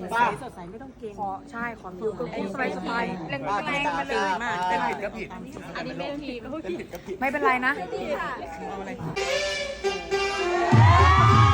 สดใสสดใสไม่ต้องเกรงขอใช่ขอมีดูตัวสบายสบายแรงแรงไปเลยมากแต่ผิดก็ผิดอันนี้ไม่ผิดไม่เป็นไรนะเอาอะ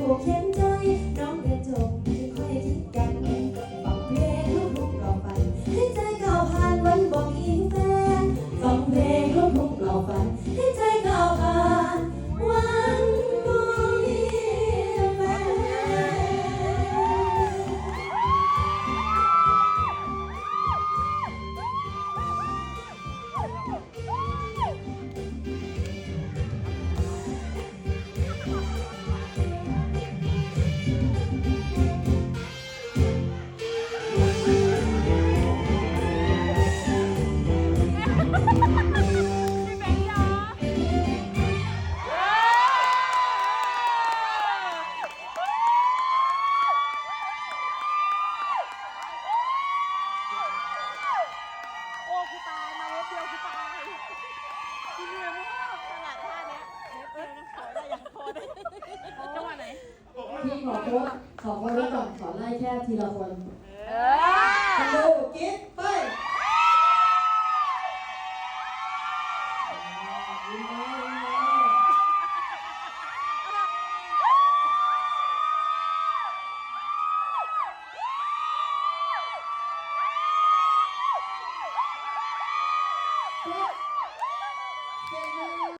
ผูเข็มใจน้องเรียนจบไม่ค่อยคิดกันฟังเพลงลูกทุ่งให้ใจก้าผ่านวันบอกอิงแฟนฟังเพลงลูกวนให้ใจ กูตายมาเว็บเดียวกูตายคือเหนื่อยมากตลาดท่าเนี้ยเว็บเดียวนะขอได้อย่างคนได้จังหวะไหนพี่ขอโค้ดขอโค้ดไก่อนขอไล่แค่ทีละคนเออฮัลโหลกิ๊ฟไปดีมาก